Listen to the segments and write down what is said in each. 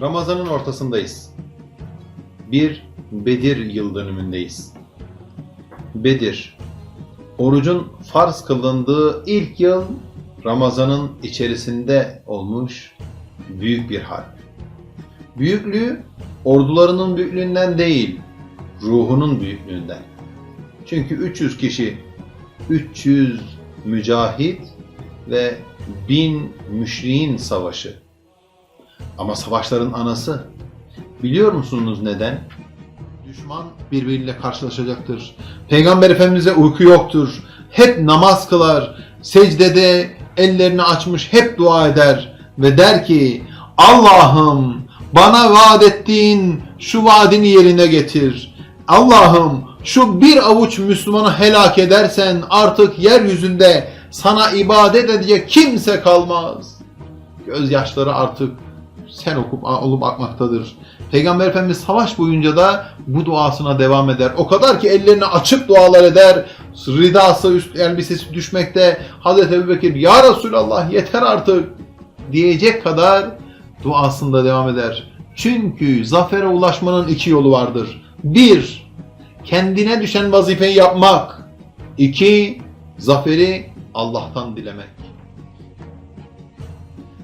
Ramazan'ın ortasındayız. Bir Bedir yıl dönümündeyiz. Bedir, orucun farz kılındığı ilk yıl Ramazan'ın içerisinde olmuş büyük bir harp. Büyüklüğü ordularının büyüklüğünden değil, ruhunun büyüklüğünden. Çünkü 300 kişi, 300 mücahit ve 1000 müşriğin savaşı. Ama savaşların anası. Biliyor musunuz neden? Düşman birbiriyle karşılaşacaktır. Peygamber Efendimiz'e uyku yoktur. Hep namaz kılar. Secdede ellerini açmış hep dua eder. Ve der ki Allah'ım bana vaat ettiğin şu vaadini yerine getir. Allah'ım şu bir avuç Müslümanı helak edersen artık yeryüzünde sana ibadet edecek kimse kalmaz. Gözyaşları artık sen okup olup akmaktadır. Peygamber Efendimiz savaş boyunca da bu duasına devam eder. O kadar ki ellerini açıp dualar eder. Ridası üst elbisesi düşmekte. Hazreti Ebubekir ya Resulallah yeter artık diyecek kadar duasında devam eder. Çünkü zafere ulaşmanın iki yolu vardır. Bir, kendine düşen vazifeyi yapmak. İki, zaferi Allah'tan dilemek.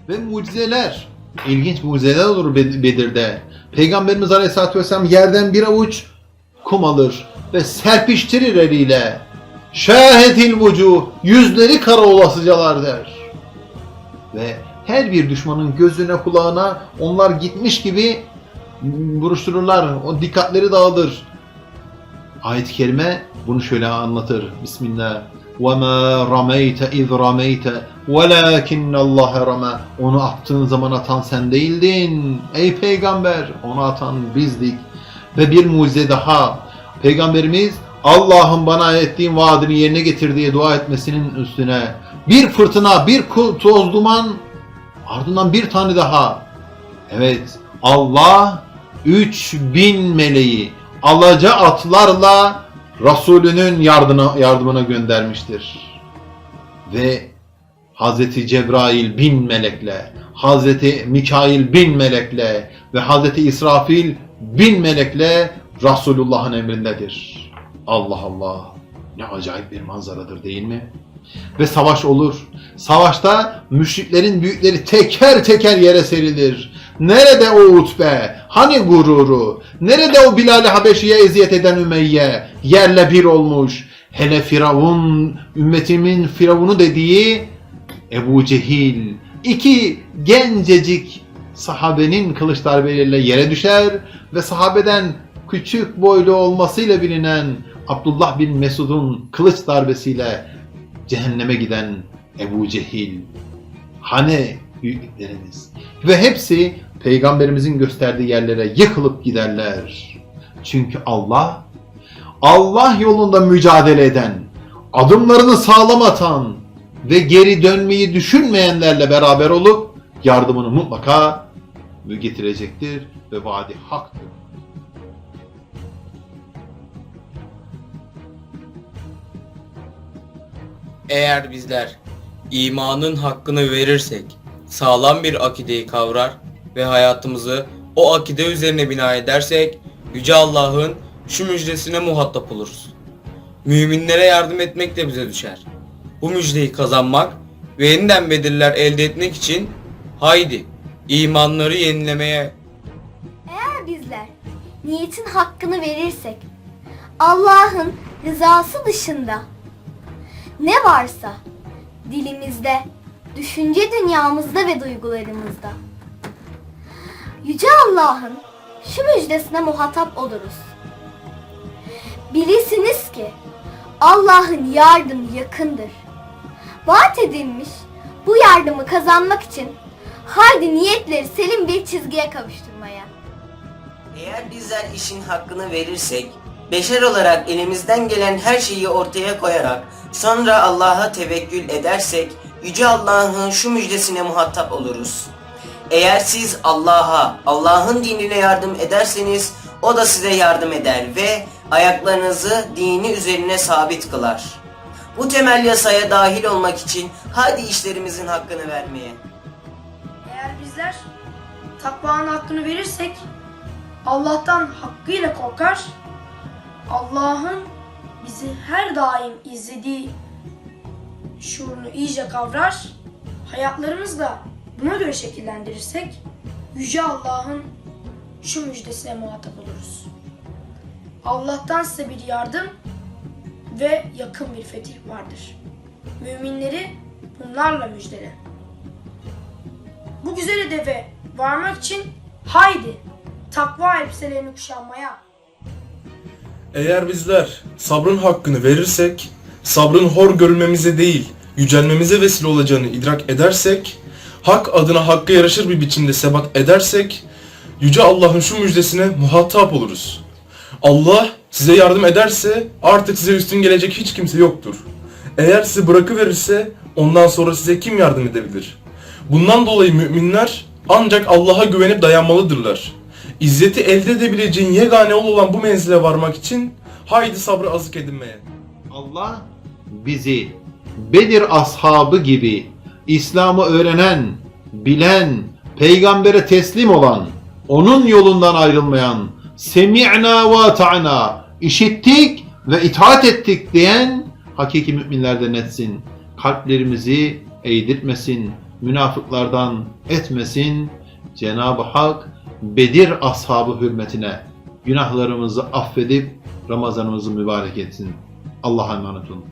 Ve mucizeler. İlginç mucizeler olur Bed- Bedir'de. Peygamberimiz Aleyhisselatü Vesselam yerden bir avuç kum alır ve serpiştirir eliyle. Şahetil vucuh, yüzleri kara olasıcalar der. Ve her bir düşmanın gözüne kulağına onlar gitmiş gibi buruştururlar. O dikkatleri dağılır. Ayet-i kerime bunu şöyle anlatır. Bismillah. وَمَا رَمَيْتَ اِذْ رَمَيْتَ وَلَاكِنَّ اللّٰهَ رَمَى Onu attığın zaman atan sen değildin. Ey peygamber! Onu atan bizdik. Ve bir mucize daha. Peygamberimiz Allah'ın bana ettiğin vaadini yerine getir diye dua etmesinin üstüne bir fırtına, bir ku- toz duman ardından bir tane daha. Evet Allah 3000 meleği alaca atlarla Resulünün yardımına, yardımına göndermiştir. Ve Hazreti Cebrail bin melekle, Hazreti Mikail bin melekle ve Hazreti İsrafil bin melekle Resulullah'ın emrindedir. Allah Allah. Ne acayip bir manzaradır değil mi? Ve savaş olur. Savaşta müşriklerin büyükleri teker teker yere serilir. Nerede o utbe? Hani gururu? Nerede o Bilal-i Habeşi'ye eziyet eden Ümeyye? Yerle bir olmuş. Hele Firavun, ümmetimin Firavunu dediği Ebu Cehil. iki gencecik sahabenin kılıç darbeleriyle yere düşer ve sahabeden küçük boylu olmasıyla bilinen Abdullah bin Mesud'un kılıç darbesiyle cehenneme giden Ebu Cehil. Hani büyüklerimiz. Ve hepsi peygamberimizin gösterdiği yerlere yıkılıp giderler. Çünkü Allah Allah yolunda mücadele eden, adımlarını sağlam atan ve geri dönmeyi düşünmeyenlerle beraber olup yardımını mutlaka getirecektir ve vaadi haktır. Eğer bizler imanın hakkını verirsek, sağlam bir akideyi kavrar ve hayatımızı o akide üzerine bina edersek, Yüce Allah'ın şu müjdesine muhatap oluruz. Müminlere yardım etmek de bize düşer. Bu müjdeyi kazanmak ve yeniden bedirler elde etmek için haydi imanları yenilemeye Eğer bizler niyetin hakkını verirsek Allah'ın rızası dışında ne varsa dilimizde, düşünce dünyamızda ve duygularımızda Yüce Allah'ın şu müjdesine muhatap oluruz. Bilisiniz ki Allah'ın yardımı yakındır. Vaat edilmiş bu yardımı kazanmak için haydi niyetleri selim bir çizgiye kavuşturmaya. Eğer bizler işin hakkını verirsek, beşer olarak elimizden gelen her şeyi ortaya koyarak, sonra Allah'a tevekkül edersek, Yüce Allah'ın şu müjdesine muhatap oluruz. Eğer siz Allah'a, Allah'ın dinine yardım ederseniz, O da size yardım eder ve ayaklarınızı dini üzerine sabit kılar. Bu temel yasaya dahil olmak için hadi işlerimizin hakkını vermeye. Eğer bizler takvanın hakkını verirsek Allah'tan hakkıyla korkar, Allah'ın bizi her daim izlediği şuurunu iyice kavrar, hayatlarımızı da buna göre şekillendirirsek Yüce Allah'ın şu müjdesine muhatap oluruz. Allah'tan size bir yardım ve yakın bir fetih vardır. Müminleri bunlarla müjdele. Bu güzel hedefe varmak için haydi takva elbiselerini kuşanmaya. Eğer bizler sabrın hakkını verirsek, sabrın hor görülmemize değil, yücelmemize vesile olacağını idrak edersek, hak adına hakka yaraşır bir biçimde sebat edersek, Yüce Allah'ın şu müjdesine muhatap oluruz. Allah size yardım ederse artık size üstün gelecek hiç kimse yoktur. Eğer sizi bırakıverirse ondan sonra size kim yardım edebilir? Bundan dolayı müminler ancak Allah'a güvenip dayanmalıdırlar. İzzeti elde edebileceğin yegane yol olan bu menzile varmak için haydi sabrı azık edinmeye. Allah bizi Bedir ashabı gibi İslam'ı öğrenen, bilen, peygambere teslim olan, onun yolundan ayrılmayan, semi'na ve ta'na, işittik ve itaat ettik diyen hakiki müminlerden etsin. Kalplerimizi eğdirtmesin, münafıklardan etmesin. Cenab-ı Hak Bedir ashabı hürmetine günahlarımızı affedip Ramazanımızı mübarek etsin. Allah'a emanet olun.